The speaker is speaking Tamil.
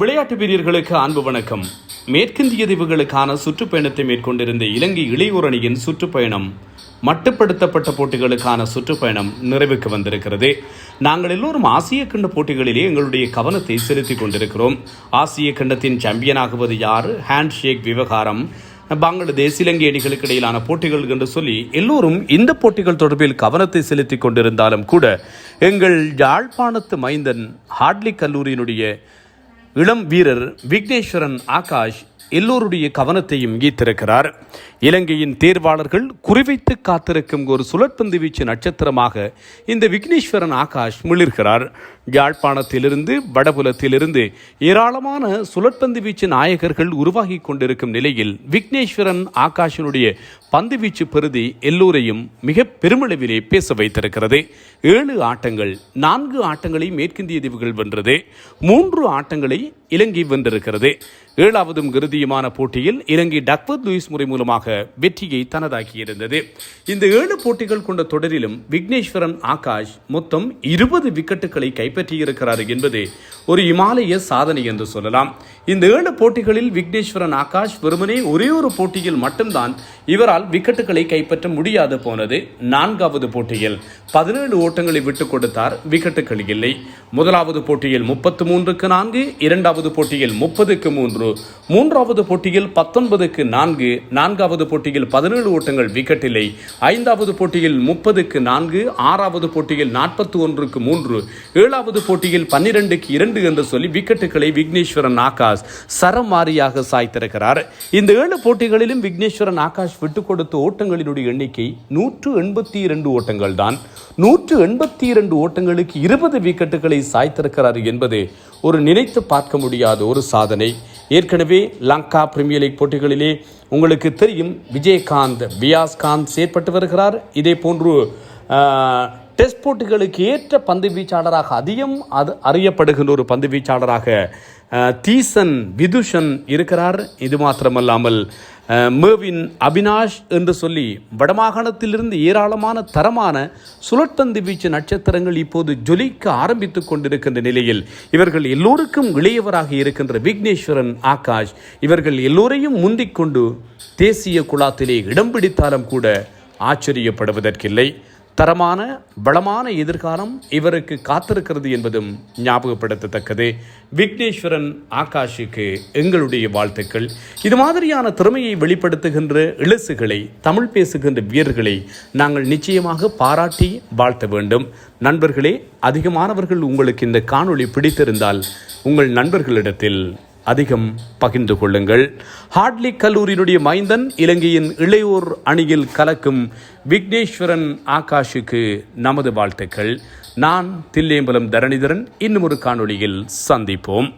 விளையாட்டு வீரர்களுக்கு அன்பு வணக்கம். மேற்கிந்திய தீவுகளுக்கான சுற்றுப்பயணத்தை மேற்கொண்டிருந்த இலங்கை இளையோர் அணியின் சுற்றுப்பயணம் மட்டுப்படுத்தப்பட்ட போட்டிகளுக்கான சுற்றுப்பயணம் நிறைவுக்கு வந்திருக்கிறது. நாங்கள் எல்லோரும் ஆசிய கண்ட போட்டிகளிலே எங்களுடைய கவனத்தை செலுத்திக் கொண்டிருக்கிறோம். ஆசிய கண்டத்தின் சாம்பியனாகுவது யார்? ஹேண்ட் ஷேக் விவகாரம். பங்களாதேஷ் இலங்கை அணிகளுக்கு இடையிலான போட்டிகள் என்று சொல்லி எல்லோரும் இந்த போட்டிகள் தொடர்பில் கவனத்தை செலுத்திக் கொண்டிருந்தாலும் கூட எங்கள் யாழ்ப்பாணத்து மைந்தன் ஹார்ட்லி கல்லூரியினுடைய இளம் வீரர் விக்னேஸ்வரன் ஆகாஷ் எல்லோருடைய கவனத்தையும் ஈர்த்திருக்கிறார். இலங்கையின் தேர்வாளர்கள் குறிவைத்து காத்திருக்கும் ஒரு சுழற்பந்து வீச்சு நட்சத்திரமாக இந்த விக்னேஸ்வரன் ஆகாஷ் மிளிர்கிறார் யாழ்ப்பாணத்திலிருந்து வடபுலத்திலிருந்து ஏராளமான சுழற்பந்து வீச்சு நாயகர்கள் உருவாகி கொண்டிருக்கும் நிலையில் விக்னேஸ்வரன் ஆகாஷினுடைய பந்து வீச்சு பெருதி எல்லோரையும் மிக பெருமளவிலே பேச வைத்திருக்கிறது. ஏழு ஆட்டங்கள் நான்கு ஆட்டங்களை மேற்கிந்திய தீவுகள் வென்றது மூன்று ஆட்டங்களை இலங்கை வென்றிருக்கிறது. ஏழாவதும் இறுதியுமான போட்டியில் இலங்கை டக்வத் லூயிஸ் முறை மூலமாக வெற்றியை தனதாக்கியிருந்தது. இந்த ஏழு போட்டிகள் கொண்ட தொடரிலும் விக்னேஸ்வரன் ஆகாஷ் மொத்தம் இருபது விக்கெட்டுகளை கைப்பற்றி கைப்பற்றியிருக்கிறார் என்பது ஒரு இமாலய சாதனை என்று சொல்லலாம். இந்த ஏழு போட்டிகளில் விக்னேஸ்வரன் ஆகாஷ் வெறுமனே ஒரே ஒரு போட்டியில் மட்டும்தான் இவரால் விக்கெட்டுகளை கைப்பற்ற முடியாது போனது. நான்காவது போட்டியில் பதினேழு ஓட்டங்களை விட்டுக் கொடுத்தார் விக்கெட்டுகள் இல்லை. முதலாவது போட்டியில் முப்பத்து மூன்றுக்கு நான்கு இரண்டாவது போட்டியில் முப்பதுக்கு மூன்று மூன்றாவது போட்டியில் பத்தொன்பதுக்கு நான்கு நான்காவது போட்டியில் பதினேழு ஓட்டங்கள் விக்கெட் இல்லை. ஐந்தாவது போட்டியில் முப்பதுக்கு நான்கு ஆறாவது போட்டியில் நாற்பத்தி ஒன்றுக்கு மூன்று ஏழாவது போட்டியில் பன்னிரெண்டுக்கு இரண்டு என்று சொல்லி விக்கெட்டுகளை விக்னேஸ்வரன் ஆகாஷ் சரமாரியாக சாய்த்திருக்கிறார். இந்த ஏழு போட்டிகளிலும் விக்னேஸ்வரன் ஆகாஷ் விட்டுக் கொடுத்த ஓட்டங்களினுடைய எண்ணிக்கை நூற்று எண்பத்தி இரண்டு ஓட்டங்கள் தான். நூற்று எண்பத்தி இரண்டு ஓட்டங்களுக்கு இருபது விக்கெட்டுகளை சாய்த்திருக்கிறார் என்பது ஒரு நினைத்து பார்க்க முடியாத ஒரு சாதனை. ஏற்கனவே லங்கா பிரீமியர் லீக் போட்டிகளிலே உங்களுக்கு தெரியும் விஜயகாந்த் வியாஸ்காந்த் செயற்பட்டு வருகிறார். இதே போன்று டெஸ்ட் போட்டிகளுக்கு ஏற்ற பந்து வீச்சாளராக அதிகம் அது அறியப்படுகின்ற ஒரு பந்து வீச்சாளராக தீசன் விதுஷன் இருக்கிறார். இது மாத்திரமல்லாமல் மேவின் அபினாஷ் என்று சொல்லி வடமாகாணத்திலிருந்து ஏராளமான தரமான சுழற்பந்து வீச்சு நட்சத்திரங்கள் இப்போது ஜொலிக்க ஆரம்பித்துக் கொண்டிருக்கின்ற நிலையில் இவர்கள் எல்லோருக்கும் இளையவராக இருக்கின்ற விக்னேஸ்வரன் ஆகாஷ் இவர்கள் எல்லோரையும் முந்திக் கொண்டு தேசிய குழாத்திலே இடம் பிடித்தாலும் கூட ஆச்சரியப்படுவதற்கில்லை. தரமான பலமான எதிர்காலம் இவருக்கு காத்திருக்கிறது என்பதும் ஞாபகப்படுத்தத்தக்கது. விக்னேஸ்வரன் ஆகாஷுக்கு எங்களுடைய வாழ்த்துக்கள். இது மாதிரியான திறமையை வெளிப்படுத்துகின்ற இளசுகளை தமிழ் பேசுகின்ற வீரர்களை நாங்கள் நிச்சயமாக பாராட்டி வாழ்த்த வேண்டும். நண்பர்களே அதிகமானவர்கள் உங்களுக்கு இந்த காணொளி பிடித்திருந்தால் உங்கள் நண்பர்களிடத்தில் அதிகம் பகிர்ந்து கொள்ளுங்கள். ஹார்ட்லி கல்லூரியினுடைய மைந்தன் இலங்கையின் இளையோர் அணியில் கலக்கும் விக்னேஸ்வரன் ஆகாஷுக்கு நமது வாழ்த்துக்கள். நான் தில்லேம்பலம் தரணிதரன். இன்னும் ஒரு காணொளியில் சந்திப்போம்.